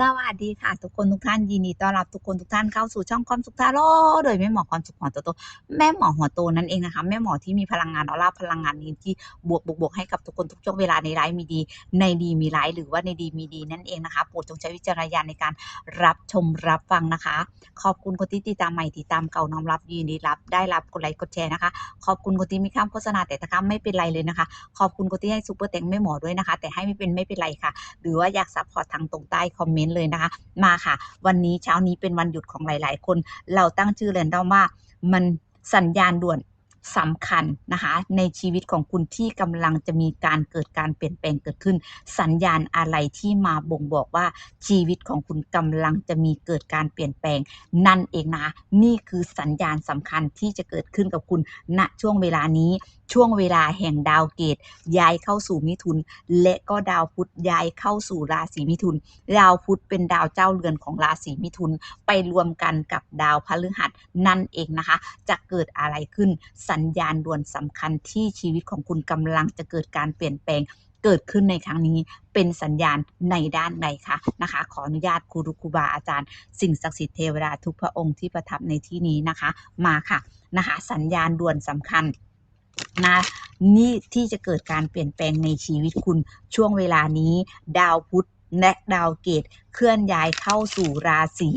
สวัสดีค่ะ ทุกคนทุกท่านยินดีต้อนรับทุกคนทุกท่านเข้าสู่ช่องความสุขทาโร่โดยแม่หมอความสุขหัวโตแม่หมอหัวโตนั่นเองนะคะ แม่หมอที่มีพลังงานออร่าพลังงานนี้ที่บวกบวกบวกให้กับทุกคนทุกช่วงเวลาในร้ายมีดี ในดีมีร้ายหรือว่าในดีมีดีนั่นเองนะคะโปรดจงใช้วิจารณญาณในการรับชมรับฟังนะคะ ขอบคุณคนที่ติดตามใหม่ติดตามเก่าน้อมรับยินดีรับ ได้รับกดไลค์กดแชร์นะคะ ขอบคุณคนที่มีคำโฆษณาแต่ถ้าคำไม่เป็นไรเลยนะคะ ขอบคุณคนที่ให้ซูเปอร์แตงแม่หมอด้วยนะคะ แต่ให้ไม่เป็นไม่เป็นไรค่ะ หรือว่าอยากซัพพอร์ตทางตรงใต้คอมเมนต์เลยนะคะ มาค่ะ วันนี้เช้านี้เป็นวันหยุดของหลาย ๆ คน เราตั้งชื่อเรนดอมว่ามันสัญญาณด่วนสำคัญนะคะในชีวิตของคุณที่กำลังจะมีการเกิดการเปลี่ยนแปลงเกิดขึ้น สัญญาณอะไรที่มาบ่งบอกว่าชีวิตของคุณกำลังจะมีเกิดการเปลี่ยนแปลง นั่นเองนะนี่คือสัญญาณสำคัญที่จะเกิดขึ้นกับคุณณช่วงเวลานี้ ช่วงเวลาแห่งดาวเกตย้ายเข้าสู่มิถุน และก็ดาวพุธย้ายเข้าสู่ราศีมิถุน ดาวพุธเป็นดาวเจ้าเรือนของราศีมิถุนไปรวมกันกับดาวพฤหัสนั่นเองนะคะ จะเกิดอะไรขึ้นสัญญาณด่วนสำคัญที่ชีวิตของคุณกำลังจะเกิดการเปลี่ยนแปลงเกิดขึ้นในครั้งนี้เป็นสัญญาณในด้านใดคะนะคะ ขออนุญาตครูรุครูบาอาจารย์ สิ่งศักดิ์สิทธิ์เทวดาทุกพระองค์ที่ประทับในที่นี้นะคะ มาค่ะนะคะ สัญญาณด่วนสำคัญ นะนี่ที่จะเกิดการเปลี่ยนแปลงในชีวิตคุณช่วงเวลานี้ ดาวพุธและดาวเกตเคลื่อนย้ายเข้าสู่ราศี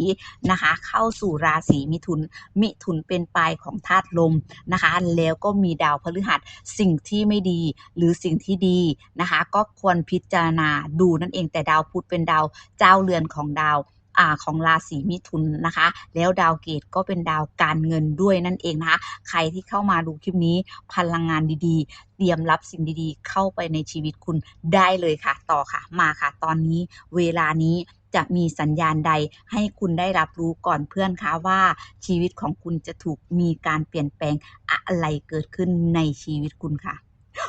นะคะ เข้าสู่ราศีมิถุน มิถุนเป็นปลายของธาตุลมนะคะ แล้วก็มีดาวพฤหัสสิ่งที่ไม่ดีหรือสิ่งที่ดีนะคะ ก็ควรพิจารณาดูนั่นเองแต่ดาวพุธเป็นดาวเจ้าเรือนของดาว อของราศีมิถุนนะคะ แล้วดาวเกตก็เป็นดาวการเงินด้วยนั่นเองนะคะ ใครที่เข้ามาดูคลิปนี้พลังงานดีๆ เตรียมรับสิ่งดีๆ เข้าไปในชีวิตคุณได้เลยค่ะ ต่อค่ะ มาค่ะ ตอนนี้เวลานี้จะมีสัญญาณใดให้คุณได้รับรู้ก่อนเพื่อนคะว่าชีวิตของคุณจะถูกมีการเปลี่ยนแปลงอะไรเกิดขึ้นในชีวิตคุณค่ะ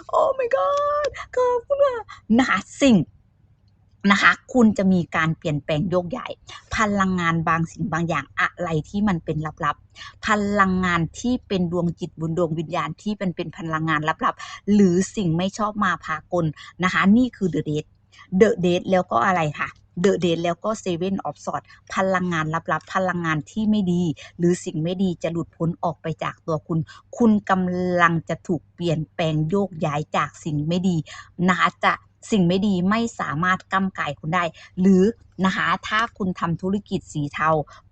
โอ้ my god ขอบคุณค่ะนะคะสิ่ง นะคะ คุณจะมีการเปลี่ยนแปลงโยกย้ายพลังงานบางสิ่งบางอย่างอะไรที่มันเป็นลับๆ พลังงานที่เป็นดวงจิตบุญดวงวิญญาณที่เป็นเป็นพลังงานลับๆ หรือสิ่งไม่ชอบมาพากลนะคะ นี่คือ The Date The Date แล้วก็อะไรค่ะ The Date แล้วก็ Seven of Swords พลังงานลับๆ พลังงานที่ไม่ดี หรือสิ่งไม่ดีจะหลุดพ้นออกไปจากตัวคุณ คุณกำลังจะถูกเปลี่ยนแปลงโยกย้ายจากสิ่งไม่ดีนะคะจะ สิ่งไม่ดีไม่สามารถกำกายคุณได้ หรือนะคะถ้าคุณทำธุรกิจสีเทา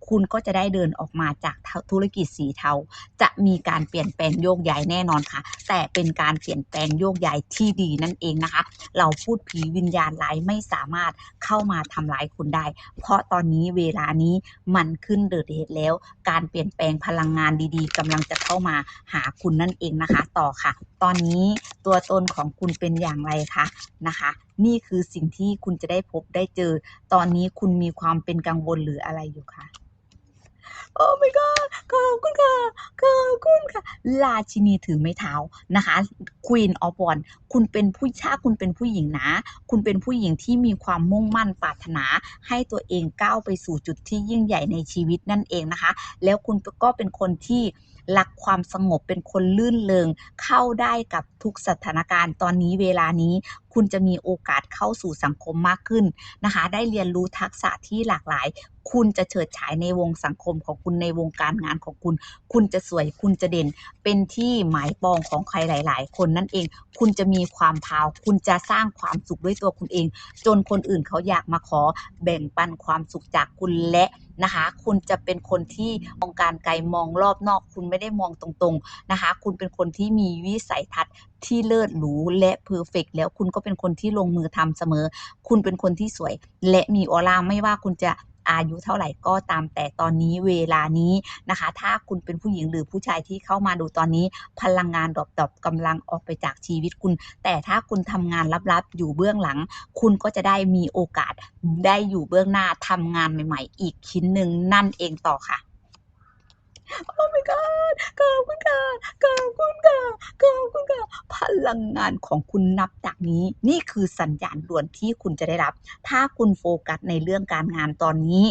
คุณก็จะได้เดินออกมาจากธุรกิจสีเทา จะมีการเปลี่ยนแปลงโยกย้ายแน่นอนค่ะ แต่เป็นการเปลี่ยนแปลงโยกย้ายที่ดีนั่นเองนะคะ เราพูดผีวิญญาณร้ายไม่สามารถเข้ามาทำร้ายคุณได้ เพราะตอนนี้เวลานี้มันขึ้นเดือะเดทแล้ว การเปลี่ยนแปลงพลังงานดีๆกำลังจะเข้ามาหาคุณนั่นเองนะคะ ต่อค่ะ ตอนนี้ ตัวตนของคุณเป็นอย่างไรคะนะคะ นี่คือสิ่งที่คุณจะได้พบได้เจอ ตอนนี้คุณมีความเป็นกังวลหรืออะไรอยู่คะโอ้ my god ขอบคุณค่ะขอบคุณค่ะ ราชินีถือไม้เท้านะคะ Queen of w a n d คุณเป็นผู้ถ้าคุณเป็นผู้หญิงนะ คุณเป็นผู้หญิงที่มีความมุ่งมั่นปรารถนา ให้ตัวเองก้าวไปสู่จุดที่ยิ่งใหญ่ในชีวิตนั่นเองนะคะ แล้วคุณก็เป็นคนที่ รักความสงบเป็นคนลื่นเริงเข้าได้กับทุกสถานการณ์ตอนนี้เวลานี้ คุณจะมีโอกาสเข้าสู่สังคมมากขึ้นนะคะ ได้เรียนรู้ทักษะที่หลากหลาย คุณจะเฉิดฉายในวงสังคมของคุณในวงการงานของคุณ คุณจะสวยคุณจะเด่น เป็นที่หมายปองของใครหลาย ๆ คนนั่นเอง คุณจะมีความพาว คุณจะสร้างความสุขด้วยตัวคุณเอง จนคนอื่นเขาอยากมาขอแบ่งปันความสุขจากคุณและนะคะ คุณจะเป็นคนที่มองการไกลมองรอบนอก คุณไม่ได้มองตรงๆนะคะ คุณเป็นคนที่มีวิสัยทัศน์ที่เลิศหรูและเพอร์เฟกแล้วคุณก็เป็นคนที่ลงมือทำเสมอ คุณเป็นคนที่สวย และมีออร่าไม่ว่าคุณจะอายุเท่าไหร่ก็ตามแต่ตอนนี้เวลานี้นะคะ ถ้าคุณเป็นผู้หญิงหรือผู้ชายที่เข้ามาดูตอนนี้ พลังงานดอบๆกำลังออกไปจากชีวิตคุณ แต่ถ้าคุณทำงานลับๆ อยู่เบื้องหลัง คุณก็จะได้มีโอกาสได้อยู่เบื้องหน้าทำงานใหม่ ๆ อีกชิ้นหนึ่งนั่นเองต่อค่ะ โอ้ my god ขอบคุณค่ะขอบคุณค่ะขอบคุณค่ะพลังงานของคุณนับจากนี้ นี่คือสัญญาณด่วนที่คุณจะได้รับ ถ้าคุณโฟกัสในเรื่องการงานตอนนี้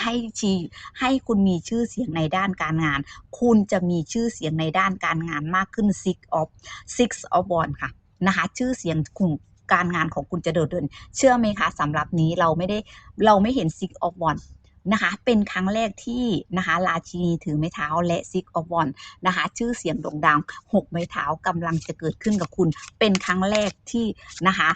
ให้ชีให้คุณมีชื่อเสียงในด้านการงาน คุณจะมีชื่อเสียงในด้านการงานมากขึ้น six of six of wands ค่ะนะคะ ชื่อเสียงคุณการงานของคุณจะโดดเด่นเชื่อไหมคะสำหรับนี้เราไม่ได้เราไม่เห็น Six of Wands นะคะเป็นครั้งแรกที่นะคะราชินีถือไม้เท้าและ Six of Wands นะคะชื่อเสียงโด่งดังหกไม้เท้ากำลังจะเกิดขึ้นกับคุณ เป็นครั้งแรกที่นะคะ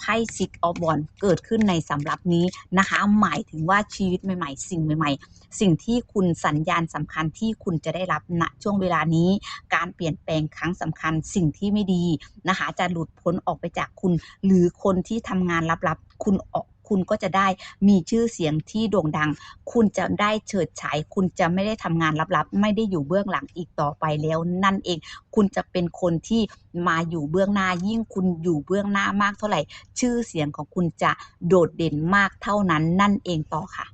ไพ่ Six of Wands เกิดขึ้นในสำรับนี้นะคะ หมายถึงว่าชีวิตใหม่ ๆ สิ่งใหม่ ๆ สิ่งที่คุณสัญญาณสำคัญที่คุณจะได้รับณช่วงเวลานี้ การเปลี่ยนแปลงครั้งสำคัญสิ่งที่ไม่ดีนะคะ จะหลุดพ้นออกไปจากคุณ หรือคนที่ทำงานลับๆ คุณออก คุณก็จะได้มีชื่อเสียงที่โด่งดัง คุณจะได้เฉิดฉาย คุณจะไม่ได้ทำงานลับๆ ไม่ได้อยู่เบื้องหลังอีกต่อไปแล้ว นั่นเอง คุณจะเป็นคนที่มาอยู่เบื้องหน้า ยิ่งคุณอยู่เบื้องหน้ามากเท่าไหร่ ชื่อเสียงของคุณจะโดดเด่นมากเท่านั้น นั่นเองต่อค่ะ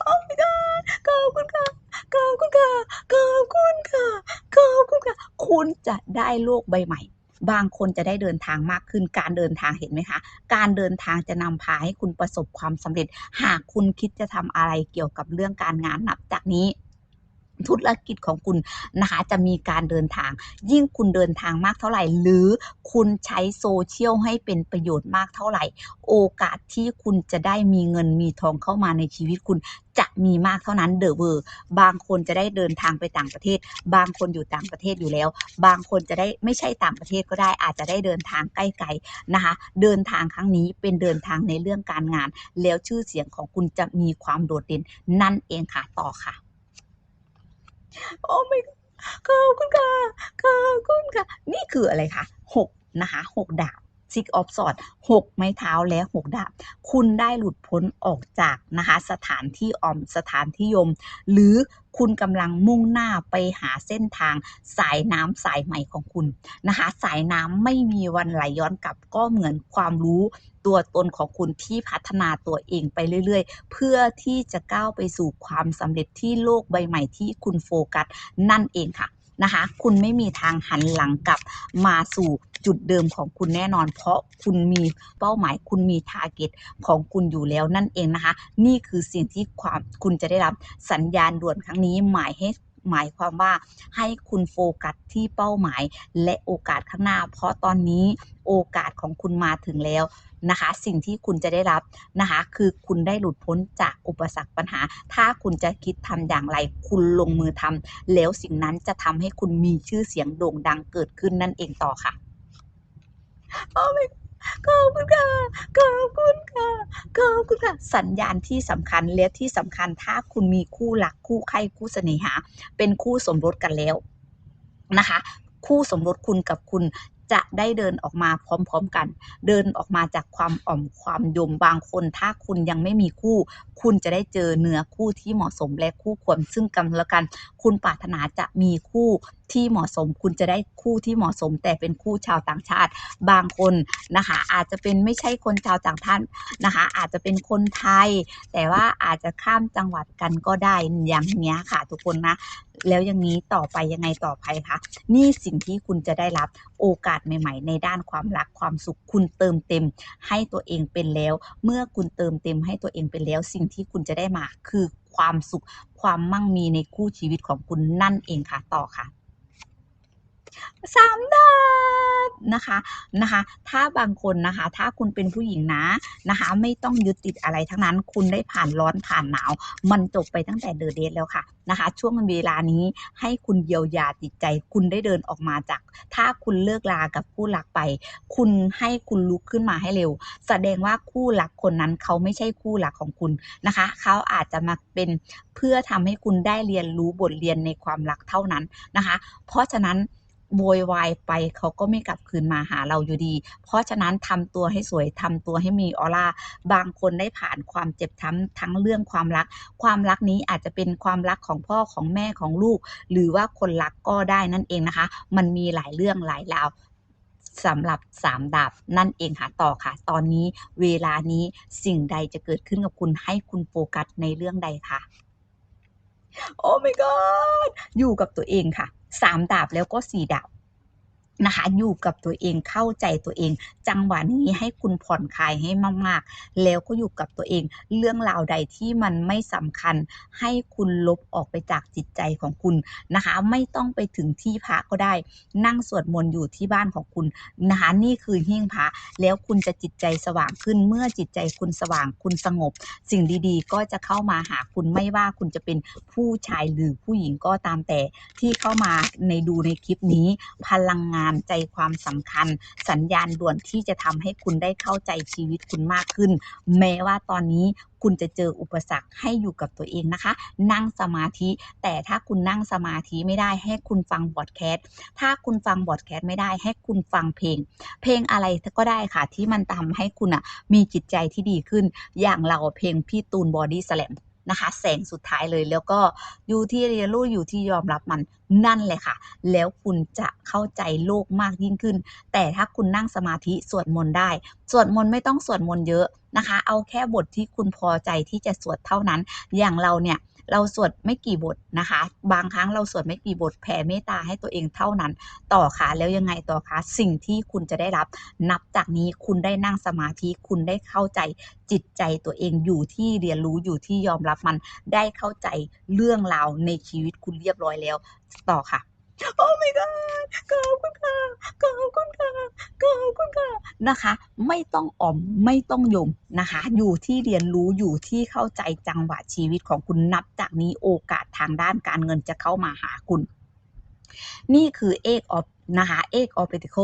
โอ้ my god ขอบคุณค่ะขอบคุณค่ะขอบคุณค่ะขอบคุณค่ะ คุณจะได้โลกใบใหม่ บางคนจะได้เดินทางมากขึ้น การเดินทางเห็นไหมคะ การเดินทางจะนำพาให้คุณประสบความสำเร็จ หากคุณคิดจะทำอะไรเกี่ยวกับเรื่องการงานนับจากนี้ ธุรกิจของคุณนะคะจะมีการเดินทาง ยิ่งคุณเดินทางมากเท่าไหร่ หรือคุณใช้โซเชียลให้เป็นประโยชน์มากเท่าไหร่ โอกาสที่คุณจะได้มีเงินมีทองเข้ามาในชีวิตคุณจะมีมากเท่านั้นเดอะเวอร์บางคนจะได้เดินทางไปต่างประเทศ บางคนอยู่ต่างประเทศอยู่แล้ว บางคนจะได้ไม่ใช่ต่างประเทศก็ได้ อาจจะได้เดินทางใกล้ๆนะคะ เดินทางครั้งนี้เป็นเดินทางในเรื่องการงาน แล้วชื่อเสียงของคุณจะมีความโดดเด่นนั่นเองค่ะต่อค่ะ โอ้ไม่ขอบคุณค่ะขอบคุณค่ะ นี่คืออะไรคะหกนะคะหกดาบ Six of Swords หกไม้เท้าและหกดาบ คุณได้หลุดพ้นออกจากนะคะสถานที่ออมสถานที่ยม หรือคุณกำลังมุ่งหน้าไปหาเส้นทางสายน้ำสายใหม่ของคุณนะคะ สายน้ำไม่มีวันไหลย้อนกลับก็เหมือนความรู้ตัวตนของคุณที่พัฒนาตัวเองไปเรื่อย ๆ เพื่อที่จะก้าวไปสู่ความสำเร็จที่โลกใบใหม่ที่คุณโฟกัสนั่นเองค่ะ นะคะ คุณไม่มีทางหันหลังกลับมาสู่จุดเดิมของคุณแน่นอน เพราะคุณมีเป้าหมาย คุณมีทาร์เก็ตของคุณอยู่แล้วนั่นเองนะคะ นี่คือสิ่งที่ความคุณจะได้รับสัญญาณด่วนครั้งนี้หมายให้ หมายความว่าให้คุณโฟกัสที่เป้าหมาย และโอกาสข้างหน้า เพราะตอนนี้โอกาสของคุณมาถึงแล้วนะคะ สิ่งที่คุณจะได้รับนะคะ คือคุณได้หลุดพ้นจากอุปสรรคปัญหา ถ้าคุณจะคิดทำอย่างไร คุณลงมือทำแล้วสิ่งนั้นจะทำให้คุณมีชื่อเสียงโด่งดังเกิดขึ้นนั่นเองต่อค่ะโอ้ my ขอบคุณค่ะ ขอบคุณค่ะ ขอบคุณค่ะ สัญญาณที่สำคัญและที่สำคัญถ้าคุณมีคู่รักคู่ใครคู่เสน่หา เป็นคู่สมรสกันแล้วนะคะ คู่สมรสคุณกับคุณจะได้เดินออกมาพร้อมๆกัน เดินออกมาจากความอ่อมความยมบางคนถ้าคุณยังไม่มีคู่ คุณจะได้เจอเนื้อคู่ที่เหมาะสมและคู่ควรซึ่งกันและกัน คุณปรารถนาจะมีคู่ที่เหมาะสมคุณจะได้คู่ที่เหมาะสม แต่เป็นคู่ชาวต่างชาติ บางคนนะคะอาจจะเป็นไม่ใช่คนชาวต่างชาตินะคะอาจจะเป็นคนไทย แต่ว่าอาจจะข้ามจังหวัดกันก็ได้อย่างเนี้ยค่ะ ทุกคนนะแล้วอย่างนี้ต่อไปยังไงต่อไปคะนี่สิ่งที่คุณจะได้รับโอกาสใหม่ ๆ ในด้านความรักความสุขคุณเติมเต็ม ให้ตัวเองเป็นแล้ว เมื่อคุณเติมเต็มให้ตัวเองเป็นแล้ว สิ่งที่คุณจะได้มาคือความสุขความมั่งมีในคู่ชีวิตของคุณนั่นเองค่ะต่อค่ะ สามดาบนะคะนะคะ ถ้าบางคนนะคะ ถ้าคุณเป็นผู้หญิงนะนะคะ ไม่ต้องยึดติดอะไรทั้งนั้น คุณได้ผ่านร้อนผ่านหนาว มันจบไปตั้งแต่เดอะเดทแล้วค่ะนะคะ ช่วงเวลานี้ให้คุณเยียวยาจิตใจ คุณได้เดินออกมาจาก ถ้าคุณเลิกลากับคู่รักไป คุณให้คุณลุกขึ้นมาให้เร็ว แสดงว่าคู่รักคนนั้นเขาไม่ใช่คู่รักของคุณนะคะ เขาอาจจะมาเป็นเพื่อทำให้คุณได้เรียนรู้บทเรียนในความรักเท่านั้นนะคะ เพราะฉะนั้น โวยวายไปเขาก็ไม่กลับคืนมาหาเราอยู่ดี เพราะฉะนั้นทำตัวให้สวยทำตัวให้มีออร่า บางคนได้ผ่านความเจ็บช้ำทั้งเรื่องความรัก ความรักนี้อาจจะเป็นความรักของพ่อของแม่ของลูก หรือว่าคนรักก็ได้นั่นเองนะคะ มันมีหลายเรื่องหลายราวสำหรับสามดาบนั่นเองค่ะต่อค่ะ ตอนนี้เวลานี้สิ่งใดจะเกิดขึ้นกับคุณให้คุณโฟกัสในเรื่องใดค่ะ โอ้ my god อยู่กับตัวเองค่ะ สามดาบแล้วก็สี่ดาบ นะคะ อยู่กับตัวเองเข้าใจตัวเอง จังหวะนี้ให้คุณผ่อนคลายให้มากๆ แล้วก็อยู่กับตัวเอง เรื่องราวใดที่มันไม่สำคัญ ให้คุณลบออกไปจากจิตใจของคุณนะคะ ไม่ต้องไปถึงที่พระก็ได้ นั่งสวดมนต์อยู่ที่บ้านของคุณนะคะนี่คือหิ้งพระแล้วคุณจะจิตใจสว่างขึ้น เมื่อจิตใจคุณสว่างคุณสงบ สิ่งดีๆ ก็จะเข้ามาหาคุณไม่ว่าคุณจะเป็นผู้ชายหรือผู้หญิงก็ตามแต่ที่เข้ามาในดูในคลิปนี้พลังงานใจความสำคัญ สัญญาณด่วนที่จะทำให้คุณได้เข้าใจชีวิตคุณมากขึ้น แม้ว่าตอนนี้คุณจะเจออุปสรรคให้อยู่กับตัวเองนะคะ นั่งสมาธิ แต่ถ้าคุณนั่งสมาธิไม่ได้ให้คุณฟังบอดแคสต์ถ้าคุณฟังบอดแคสต์ไม่ได้ให้คุณฟังเพลง เพลงอะไรก็ได้ค่ะที่มันทำให้คุณอะมีจิตใจที่ดีขึ้น อย่างเราเพลงพี่ตูนบอดี้สแลม นะคะแสงสุดท้ายเลย แล้วก็อยู่ที่เรียนรู้อยู่ที่ยอมรับมันนั่นเลยค่ะ แล้วคุณจะเข้าใจโลกมากยิ่งขึ้น แต่ถ้าคุณนั่งสมาธิสวดมนต์ได้ สวดมนต์ไม่ต้องสวดมนต์เยอะนะคะ เอาแค่บทที่คุณพอใจที่จะสวดเท่านั้น อย่างเราเนี่ย เราสวดไม่กี่บทนะคะ บางครั้งเราสวดไม่กี่บทแผ่เมตตาให้ตัวเองเท่านั้น ต่อค่ะแล้วยังไงต่อคะสิ่งที่คุณจะได้รับ นับจากนี้คุณได้นั่งสมาธิคุณได้เข้าใจจิตใจตัวเองอยู่ที่เรียนรู้อยู่ที่ยอมรับมันได้เข้าใจเรื่องราวในชีวิตคุณเรียบร้อยแล้ว ต่อค่ะ โอ้ my god ขอบคุณค่ะขอบคุณค่ะขอบคุณค่ะนะคะ ไม่ต้องอ่อมไม่ต้องยมนะคะ อยู่ที่เรียนรู้อยู่ที่เข้าใจจังหวะชีวิตของคุณนับจากนี้โอกาสทางด้านการเงินจะเข้ามาหาคุณ นี่คือเอกออฟ นะคะเอกออเปติโค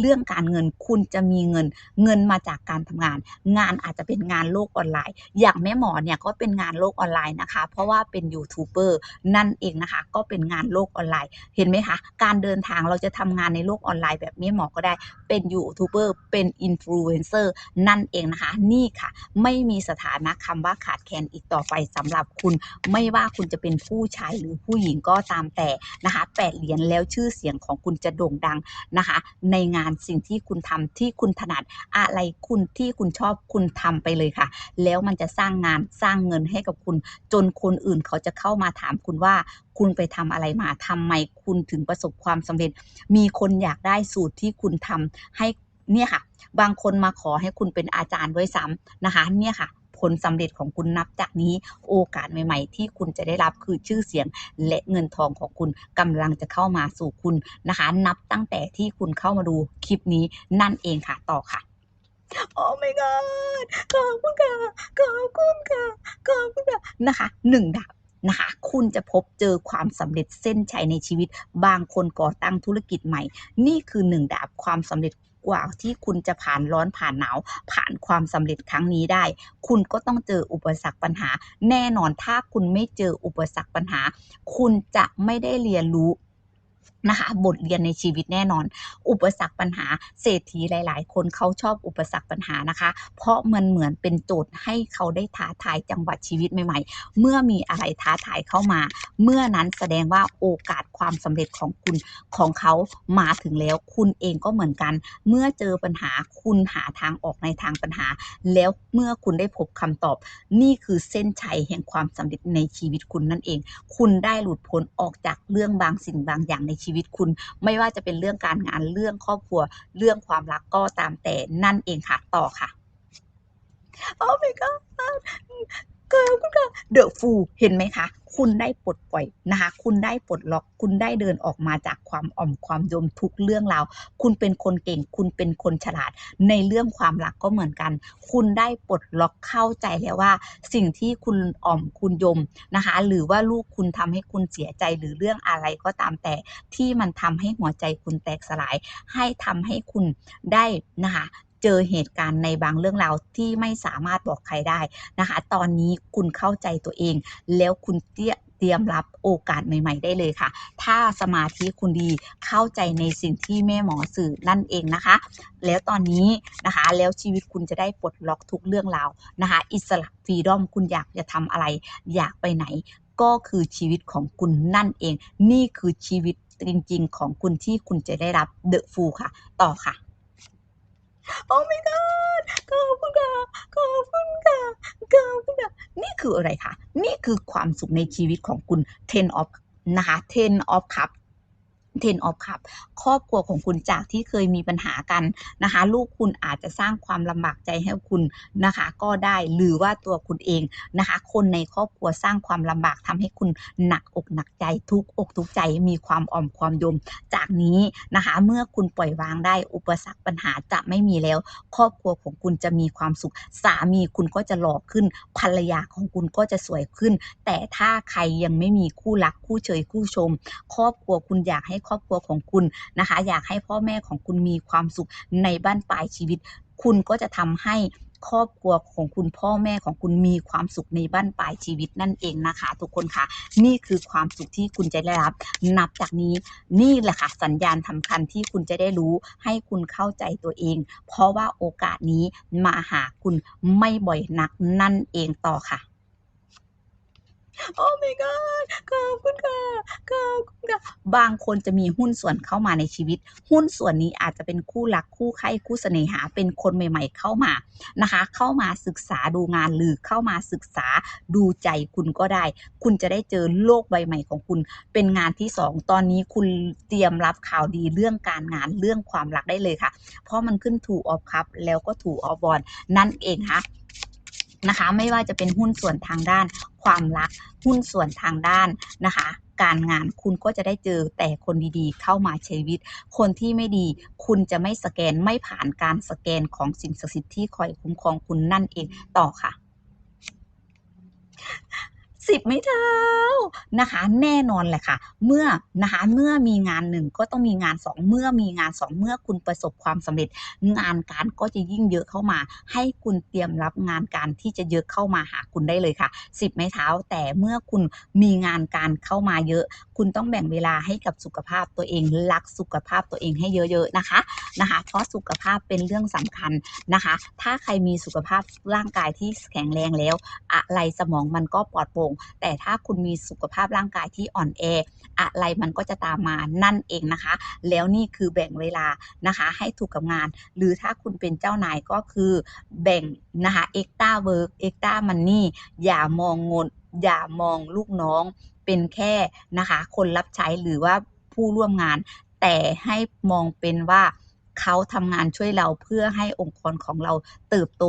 เรื่องการเงินคุณจะมีเงินเงินมาจากการทำงาน งานอาจจะเป็นงานโลกออนไลน์ อย่างแม่หมอเนี่ยก็เป็นงานโลกออนไลน์นะคะ เพราะว่าเป็นยูทูบเบอร์นั่นเองนะคะ ก็เป็นงานโลกออนไลน์ เห็นไหมคะ การเดินทางเราจะทำงานในโลกออนไลน์แบบแม่หมอก็ได้เป็นยูทูบเบอร์เป็นอินฟลูเอนเซอร์นั่นเองนะคะ นี่ค่ะ ไม่มีสถานะคำว่าขาดแคลนอีกต่อไปสำหรับคุณ ไม่ว่าคุณจะเป็นผู้ชายหรือผู้หญิงก็ตามแต่นะคะแปดเหรียญแล้วชื่อเสียงของคุณจะโด่งดังนะคะ ในงานสิ่งที่คุณทำที่คุณถนัดอะไรคุณที่คุณชอบคุณทำไปเลยค่ะ แล้วมันจะสร้างงานสร้างเงินให้กับคุณ จนคนอื่นเขาจะเข้ามาถามคุณว่าคุณไปทำอะไรมาทำไมคุณถึงประสบความสำเร็จ มีคนอยากได้สูตรที่คุณทำให้เนี่ยค่ะ บางคนมาขอให้คุณเป็นอาจารย์ด้วยซ้ำนะคะ เนี่ยค่ะ ผลสำเร็จของคุณนับจากนี้โอกาสใหม่ ๆ ที่คุณจะได้รับคือชื่อเสียงและเงินทองของคุณกำลังจะเข้ามาสู่คุณนะคะ นับตั้งแต่ที่คุณเข้ามาดูคลิปนี้นั่นเองค่ะต่อค่ะโอ้ my god ขอบคุณค่ะขอบคุณค่ะขอบคุณค่ะนะคะหนึ่งดาบนะคะคุณจะพบเจอความสำเร็จเส้นชัยในชีวิต บางคนก่อตั้งธุรกิจใหม่ นี่คือหนึ่งดาบความสำเร็จ กว่าที่คุณจะผ่านร้อนผ่านหนาว ผ่านความสำเร็จครั้งนี้ได้ คุณก็ต้องเจออุปสรรคปัญหา แน่นอนถ้าคุณไม่เจออุปสรรคปัญหา คุณจะไม่ได้เรียนรู้นะคะบทเรียนในชีวิตแน่นอน อุปสรรคปัญหาเศรษฐีหลาย ๆ คนเขาชอบอุปสรรคปัญหานะคะ เพราะมันเหมือนเป็นโจทย์ให้เขาได้ท้าทายจังหวัดชีวิตใหม่ ๆ เมื่อมีอะไรท้าทายเข้ามา เมื่อนั้นแสดงว่าโอกาสความสำเร็จของคุณของเขามาถึงแล้ว คุณเองก็เหมือนกัน เมื่อเจอปัญหาคุณหาทางออกในทางปัญหา แล้วเมื่อคุณได้พบคำตอบ นี่คือเส้นชัยแห่งความสำเร็จในชีวิตคุณนั่นเอง คุณได้หลุดพ้นออกจากเรื่องบางสิ่งบางอย่างในชีวิตีวิตคุณ ไม่ว่าจะเป็นเรื่องการงานเรื่องครอบครัวเรื่องความรักก็ตามแต่นั่นเองค่ะต่อค่ะโอ้ my god ขอบคุณค่ะเดอะฟูเห็นไหมคะ คุณได้ปลดปล่อยนะคะ คุณได้ปลดล็อก คุณได้เดินออกมาจากความอ่อมความยมทุกเรื่องราว คุณเป็นคนเก่ง คุณเป็นคนฉลาด ในเรื่องความรักก็เหมือนกัน คุณได้ปลดล็อกเข้าใจแล้วว่า สิ่งที่คุณอ่อมคุณยมนะคะ หรือว่าลูกคุณทำให้คุณเสียใจหรือเรื่องอะไรก็ตามแต่ที่มันทำให้หัวใจคุณแตกสลาย ให้ทำให้คุณได้นะคะ เจอเหตุการณ์ในบางเรื่องราวที่ไม่สามารถบอกใครได้นะคะ ตอนนี้คุณเข้าใจตัวเอง แล้วคุณเตรียเตรียมรับโอกาสใหม่ ๆ ได้เลยค่ะ ถ้าสมาธิคุณดีเข้าใจในสิ่งที่แม่หมอสื่อนั่นเองนะคะ แล้วตอนนี้นะคะ แล้วชีวิตคุณจะได้ปลดล็อกทุกเรื่องราวนะคะ อิสระฟรีดอมคุณอยากจะทำอะไร อยากไปไหน ก็คือชีวิตของคุณนั่นเอง นี่คือชีวิตจริง ๆ ของคุณที่คุณจะได้รับเดอะฟูค่ะ ต่อค่ะ โอ้ไม่กอดขอบคุณค่ะขอบคุณค่ะขอบคุณค่ะนี่คืออะไรคะนี่คือความสุขในชีวิตของคุณ 10 of นะคะ 10 of cup เทนออฟคัพครอบครัวของคุณจากที่เคยมีปัญหากันนะคะ ลูกคุณอาจจะสร้างความลำบากใจให้คุณนะคะ ก็ได้หรือว่าตัวคุณเองนะคะ คนในครอบครัวสร้างความลำบากทำให้คุณหนักอกหนักใจทุกอกทุกใจมีความอ่อมความยม จากนี้นะคะ เมื่อคุณปล่อยวางได้อุปสรรคปัญหาจะไม่มีแล้ว ครอบครัวของคุณจะมีความสุข สามีคุณก็จะหล่อขึ้น ภรรยาของคุณก็จะสวยขึ้น แต่ถ้าใครยังไม่มีคู่รักคู่เชยคู่ชม ครอบครัวคุณอยากให้ครอบครัวของคุณนะคะ อยากให้พ่อแม่ของคุณมีความสุขในบ้านปลายชีวิต คุณก็จะทำให้ครอบครัวของคุณพ่อแม่ของคุณมีความสุขในบ้านปลายชีวิตนั่นเองนะคะ ทุกคนค่ะ นี่คือความสุขที่คุณจะได้รับ นับจากนี้นี่แหละค่ะสัญญาณสำคัญที่คุณจะได้รู้ให้คุณเข้าใจตัวเอง เพราะว่าโอกาสนี้มาหาคุณไม่บ่อยนักนั่นเองต่อค่ะ โอ้ my god ขอบคุณค่ะขอบคุณค่ะบางคนจะมีหุ้นส่วนเข้ามาในชีวิต หุ้นส่วนนี้อาจจะเป็นคู่รักคู่ใครคู่เสน่หา เป็นคนใหม่ ๆ เข้ามานะคะ เข้ามาศึกษาดูงานหรือเข้ามาศึกษาดูใจคุณก็ได้ คุณจะได้เจอโลกใบใหม่ของคุณ เป็นงานที่สองตอนนี้คุณเตรียมรับข่าวดีเรื่องการงานเรื่องความรักได้เลยค่ะ เพราะมันขึ้นถูออฟคัพแล้วก็ถูออฟบอลนั่นเองค่ะ นะคะ ไม่ว่าจะเป็นหุ้นส่วนทางด้าน ความรักหุ้นส่วนทางด้านนะคะ การงานคุณก็จะได้เจอแต่คนดีๆ เข้ามาชีวิต คนที่ไม่ดีคุณจะไม่สแกนไม่ผ่านการสแกนของสิ่งศักดิ์สิทธิ์ที่คอยคุ้มครองคุณนั่นเองต่อค่ะ สิบไม้เท้านะคะ แน่นอนแหละค่ะ เมื่อนะคะเมื่อมีงานหนึ่งก็ต้องมีงานสองเมื่อมีงานสองเมื่อคุณประสบความสำเร็จ งานการก็จะยิ่งเยอะเข้ามา ให้คุณเตรียมรับงานการที่จะเยอะเข้ามาหาคุณได้เลยค่ะสิบไม้เท้า แต่เมื่อคุณมีงานการเข้ามาเยอะ คุณต้องแบ่งเวลาให้กับสุขภาพตัวเองรักสุขภาพตัวเองให้เยอะๆนะคะนะคะเพราะสุขภาพเป็นเรื่องสำคัญนะคะ ถ้าใครมีสุขภาพร่างกายที่แข็งแรงแล้ว อะไรสมองมันก็ปลอดโปร่งแต่ถ้าคุณมีสุขภาพร่างกายที่อ่อนแอ อะไรมันก็จะตามมานั่นเองนะคะ แล้วนี่คือแบ่งเวลานะคะ ให้ถูกกับงาน หรือถ้าคุณเป็นเจ้านายก็คือแบ่งนะคะเอ็กต้าเวิร์กเอ็กต้ามันนี่อย่ามองงนอย่ามองลูกน้องเป็นแค่นะคะ คนรับใช้หรือว่าผู้ร่วมงาน แต่ให้มองเป็นว่า เขาทำงานช่วยเราเพื่อให้องค์กรของเราเติบโต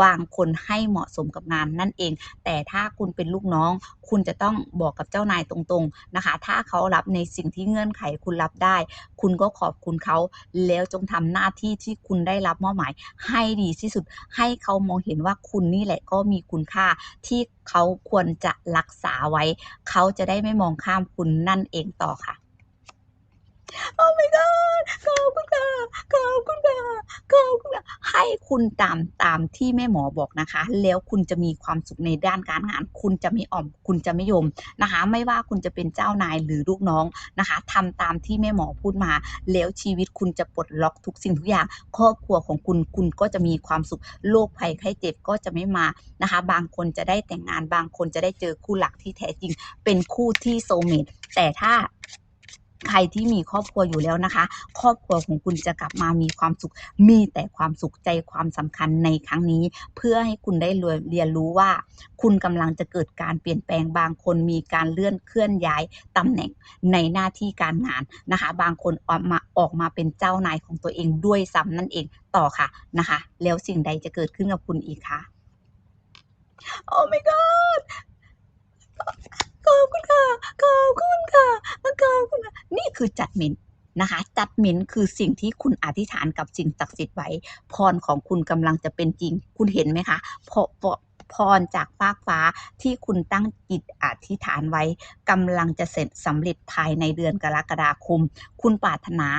วางคนให้เหมาะสมกับงานนั่นเอง แต่ถ้าคุณเป็นลูกน้อง คุณจะต้องบอกกับเจ้านายตรงๆนะคะ ถ้าเขารับในสิ่งที่เงื่อนไขคุณรับได้ คุณก็ขอบคุณเขาแล้วจงทำหน้าที่ที่คุณได้รับมอบหมาย ให้ดีที่สุดให้เขามองเห็นว่าคุณนี่แหละก็มีคุณค่าที่เขาควรจะรักษาไว้ เขาจะได้ไม่มองข้ามคุณนั่นเองต่อค่ะ โอ้ my god ขอบคุณค่ะขอบคุณค่ะขอบคุณค่ะให้คุณตามตามที่แม่หมอบอกนะคะ แล้วคุณจะมีความสุขในด้านการงาน คุณจะไม่อ่อม คุณจะไม่ยมนะคะ ไม่ว่าคุณจะเป็นเจ้านายหรือลูกน้องนะคะทำตามที่แม่หมอพูดมา แล้วชีวิตคุณจะปลดล็อกทุกสิ่งทุกอย่าง ครอบครัวของคุณคุณก็จะมีความสุขโรคภัยไข้เจ็บก็จะไม่มานะคะ บางคนจะได้แต่งงานบางคนจะได้เจอคู่หลักที่แท้จริง เป็นคู่ที่โซเมตแต่ถ้า ใครที่มีครอบครัวอยู่แล้วนะคะ ครอบครัวของคุณจะกลับมามีความสุข มีแต่ความสุขใจความสำคัญในครั้งนี้ เพื่อให้คุณได้เรียนรู้ว่า คุณกำลังจะเกิดการเปลี่ยนแปลงบางคนมีการเลื่อนเคลื่อนย้ายตำแหน่งในหน้าที่การงานนะคะ บางคนออกมาออกมาเป็นเจ้านายของตัวเองด้วยซ้ำนั่นเองต่อค่ะนะคะ แล้วสิ่งใดจะเกิดขึ้นกับคุณอีกคะโอ้ my god ขอบคุณค่ะ ขอบคุณค่ะขอบคุณค่ะนี่คือจัดเมนนะคะจัดเมนคือสิ่งที่คุณอธิษฐานกับสิ่งศักดิ์สิทธิ์ไว้ พรของคุณกำลังจะเป็นจริง คุณเห็นไหมคะพอพอพรจากฟากฟ้าที่คุณตั้งจิตอธิษฐานไว้กำลังจะเสร็จสำเร็จภายในเดือนกรกฎาคม คุณปรารถนา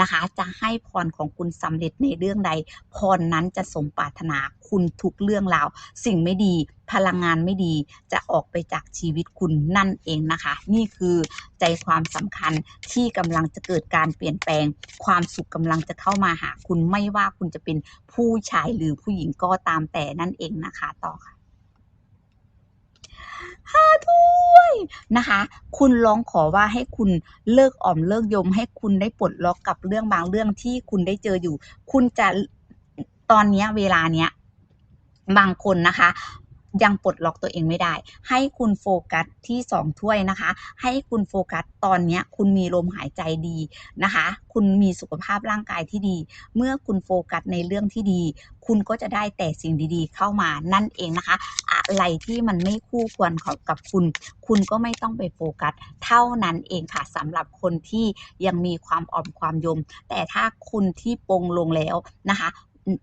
นะคะ จะให้พรของคุณสำเร็จในเรื่องใด พรนั้นจะสมปรารถนาคุณทุกเรื่องราว สิ่งไม่ดีพลังงานไม่ดีจะออกไปจากชีวิตคุณนั่นเองนะคะ นี่คือใจความสำคัญที่กำลังจะเกิดการเปลี่ยนแปลง ความสุขกำลังจะเข้ามาหาคุณไม่ว่าคุณจะเป็นผู้ชายหรือผู้หญิงก็ตามแต่นั่นเองนะคะต่อค่ะห้าถ้วยนะคะ คุณร้องขอว่าให้คุณเลิกอ่อมเลิกยม ให้คุณได้ปลดล็อกกับเรื่องบางเรื่องที่คุณได้เจออยู่ คุณจะตอนนี้เวลาเนี้ยบางคนนะคะ ยังปลดล็อกตัวเองไม่ได้ ให้คุณโฟกัสที่ 2 ถ้วยนะคะ ให้คุณโฟกัสตอนนี้คุณมีลมหายใจดีนะคะ คุณมีสุขภาพร่างกายที่ดี เมื่อคุณโฟกัสในเรื่องที่ดี คุณก็จะได้แต่สิ่งดีๆ เข้ามานั่นเองนะคะ อะไรที่มันไม่คู่ควรกับคุณ คุณก็ไม่ต้องไปโฟกัส เท่านั้นเองค่ะสำหรับคนที่ยังมีความอ่อมความยม แต่ถ้าคุณที่ปงลงแล้วนะคะ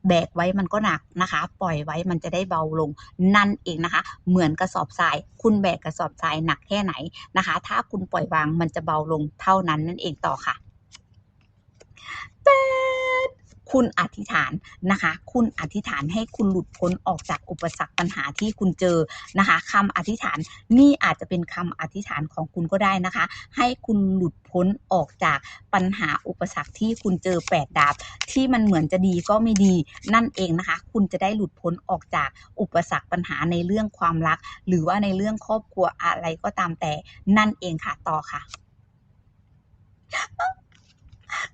แบกไว้มันก็หนักนะคะ ปล่อยไว้มันจะได้เบาลงนั่นเองนะคะ เหมือนกระสอบทราย คุณแบกกระสอบทรายหนักแค่ไหนนะคะ ถ้าคุณปล่อยวางมันจะเบาลงเท่านั้นนั่นเองต่อค่ะแปด คุณอธิษฐานนะคะ คุณอธิษฐานให้คุณหลุดพ้นออกจากอุปสรรคปัญหาที่คุณเจอนะคะคำอธิษฐานนี่อาจจะเป็นคำอธิษฐานของคุณก็ได้นะคะ ให้คุณหลุดพ้นออกจากปัญหาอุปสรรคที่คุณเจอแปดดาบ ที่มันเหมือนจะดีก็ไม่ดีนั่นเองนะคะ คุณจะได้หลุดพ้นออกจากอุปสรรคปัญหาในเรื่องความรัก หรือว่าในเรื่องครอบครัวอะไรก็ตามแต่นั่นเองค่ะต่อค่ะ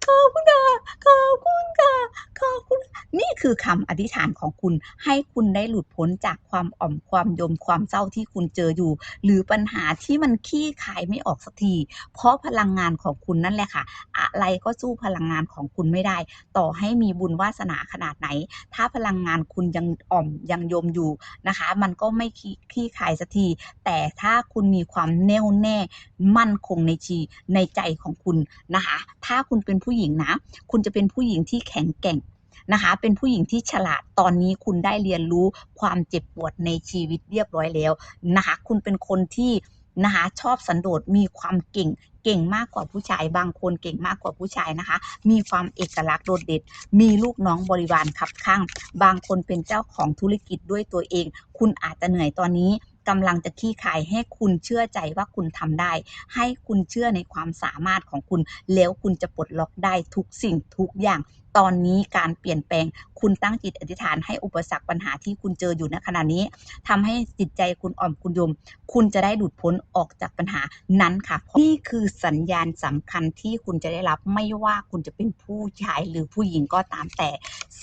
ขอบคุณค่ะขอบคุณค่ะขอบคุณ นี่คือคำอธิษฐานของคุณ ให้คุณได้หลุดพ้นจากความอ่อมความยมความเศร้าที่คุณเจออยู่ หรือปัญหาที่มันขี้คายไม่ออกสักที เพราะพลังงานของคุณนั่นแหละค่ะ อะไรก็สู้พลังงานของคุณไม่ได้ ต่อให้มีบุญวาสนาขนาดไหน ถ้าพลังงานคุณยังอ่อมยังยมอยู่นะคะ มันก็ไม่ขี้ขี้คายสักที แต่ถ้าคุณมีความแน่วแน่มั่นคงในชีในใจของคุณนะคะ ถ้าคุณเป็นผู้หญิงนะ คุณจะเป็นผู้หญิงที่แข็งแกร่งนะคะ เป็นผู้หญิงที่ฉลาดตอนนี้คุณได้เรียนรู้ความเจ็บปวดในชีวิตเรียบร้อยแล้วนะคะ คุณเป็นคนที่นะคะชอบสันโดษมีความเก่งเก่งมากกว่าผู้ชายบางคนเก่งมากกว่าผู้ชายนะคะ มีความเอกลักษณ์โดดเด่นมีลูกน้องบริวารคับข้าง บางคนเป็นเจ้าของธุรกิจด้วยตัวเอง คุณอาจจะเหนื่อยตอนนี้ กำลังจะขี้ขายให้คุณเชื่อใจว่าคุณทำได้ ให้คุณเชื่อในความสามารถของคุณ แล้วคุณจะปลดล็อกได้ทุกสิ่งทุกอย่าง ตอนนี้การเปลี่ยนแปลงคุณตั้งจิตอธิษฐานให้อุปสรรคปัญหาที่คุณเจออยู่ณขณะนี้ทำให้จิตใจคุณอ่อมคุณยม คุณจะได้หลุดพ้นออกจากปัญหานั้นค่ะนี่คือสัญญาณสำคัญที่คุณจะได้รับไม่ว่าคุณจะเป็นผู้ชายหรือผู้หญิงก็ตามแต่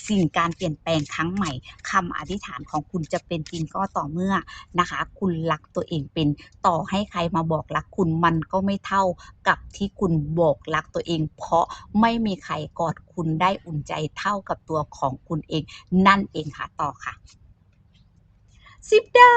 สิ่งการเปลี่ยนแปลงครั้งใหม่คำอธิษฐานของคุณจะเป็นจริงก็ต่อเมื่อนะคะ คุณรักตัวเองเป็นต่อให้ใครมาบอกรักคุณมันก็ไม่เท่ากับที่คุณบอกรักตัวเอง เพราะไม่มีใครกอดคุณได้อุ่นใจเท่ากับตัวของคุณเอง นั่นเองค่ะต่อค่ะสิบดา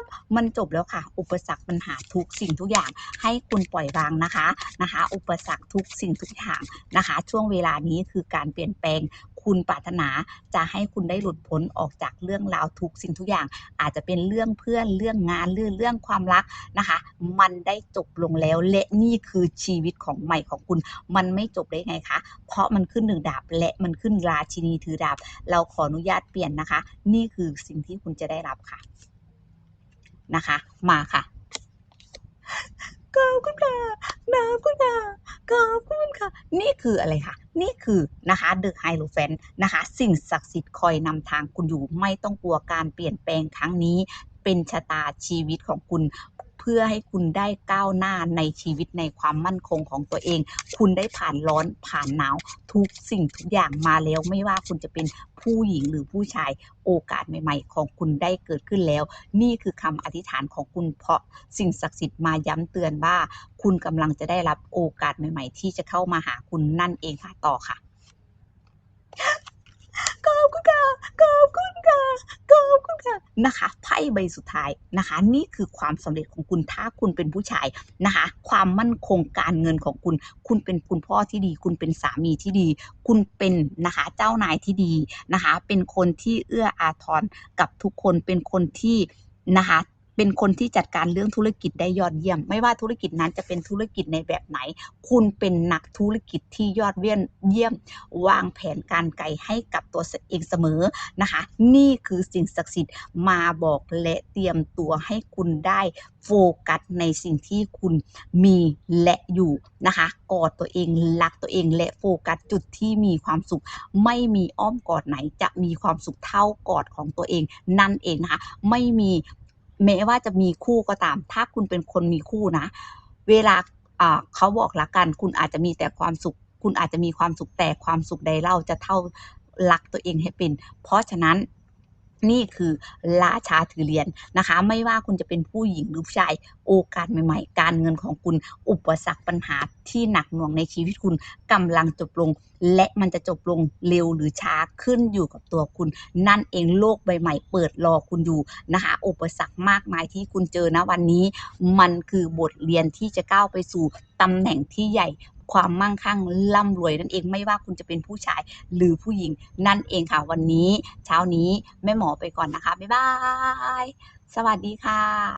บมันจบแล้วค่ะ อุปสรรคปัญหาทุกสิ่งทุกอย่างให้คุณปล่อยวางนะคะนะคะ อุปสรรคทุกสิ่งทุกอย่างนะคะ ช่วงเวลานี้คือการเปลี่ยนแปลง คุณปรารถนาจะให้คุณได้หลุดพ้นออกจากเรื่องราวทุกสิ่งทุกอย่าง อาจจะเป็นเรื่องเพื่อนเรื่องงานเรื่องเรื่องความรักนะคะ มันได้จบลงแล้วและนี่คือชีวิตของใหม่ของคุณ มันไม่จบได้ไงคะ เพราะมันขึ้นหนึ่งดาบและมันขึ้นราชินีถือดาบ เราขออนุญาตเปลี่ยนนะคะ นี่คือสิ่งที่คุณจะได้รับค่ะนะคะ มาค่ะ ขอบคุณค่ะขอบคุณค่ะขอบคุณค่ะ นี่คืออะไรคะนี่คือนะคะเดอะไฮโลแฟนนะคะ สิ่งศักดิ์สิทธิ์คอยนำทางคุณอยู่ไม่ต้องกลัวการเปลี่ยนแปลงครั้งนี้ เป็นชะตาชีวิตของคุณ เพื่อให้คุณได้ก้าวหน้าในชีวิตในความมั่นคงของตัวเอง คุณได้ผ่านร้อนผ่านหนาวทุกสิ่งทุกอย่างมาแล้ว ไม่ว่าคุณจะเป็นผู้หญิงหรือผู้ชายโอกาสใหม่ ๆ ของคุณได้เกิดขึ้นแล้ว นี่คือคำอธิษฐานของคุณเพราะสิ่งศักดิ์สิทธิ์มาย้ำเตือนว่า คุณกำลังจะได้รับโอกาสใหม่ ๆ ที่จะเข้ามาหาคุณนั่นเองค่ะต่อค่ะขอบคุณค่ะขอบคุณค่ะขอบคุณค่ะนะคะ พ่ใบสุดท้ายนะคะ นี่คือความสำเร็จของคุณถ้าคุณเป็นผู้ชายนะคะ ความมั่นคงการเงินของคุณ คุณเป็นคุณพ่อที่ดี คุณเป็นสามีที่ดี คุณเป็นนะคะเจ้านายที่ดีนะคะ เป็นคนที่เอื้ออาทรกับทุกคนเป็นคนที่นะคะ เป็นคนที่จัดการเรื่องธุรกิจได้ยอดเยี่ยม ไม่ว่าธุรกิจนั้นจะเป็นธุรกิจในแบบไหน คุณเป็นนักธุรกิจที่ยอดเยี่ยมเยี่ยม วางแผนการไกลให้กับตัวเองเสมอนะคะ นี่คือสิ่งศักดิ์สิทธิ์มาบอกและเตรียมตัวให้คุณได้โฟกัสในสิ่งที่คุณมีและอยู่นะคะกอดตัวเองรักตัวเองและโฟกัสจุดที่มีความสุข ไม่มีอ้อมกอดไหนจะมีความสุขเท่ากอดของตัวเองนั่นเองนะคะ ไม่มี แม้ว่าจะมีคู่ก็ตาม ถ้าคุณเป็นคนมีคู่นะ เวลาเขาบอกรักกัน คุณอาจจะมีแต่ความสุข คุณอาจจะมีความสุขแต่ความสุขใดเล่าจะเท่ารักตัวเองให้เป็น เพราะฉะนั้น นี่คือล้าช้าถือเรียญนะคะ ไม่ว่าคุณจะเป็นผู้หญิงหรือผู้ชายโอกาสใหม่ ๆ การเงินของคุณ อุปสรรคปัญหาที่หนักหน่วงในชีวิตคุณกำลังจบลง และมันจะจบลงเร็วหรือช้าขึ้นอยู่กับตัวคุณ นั่นเองโลกใบใหม่ เปิดรอคุณอยู่นะคะ อุปสรรคมากมายที่คุณเจอนะวันนี้ มันคือบทเรียนที่จะก้าวไปสู่ตำแหน่งที่ใหญ่ ความมั่งคั่งร่ำรวยนั่นเองไม่ว่าคุณจะเป็นผู้ชายหรือผู้หญิงนั่นเองค่ะวันนี้ เช้านี้แม่หมอไปก่อนนะคะ บ๊ายบาย สวัสดีค่ะ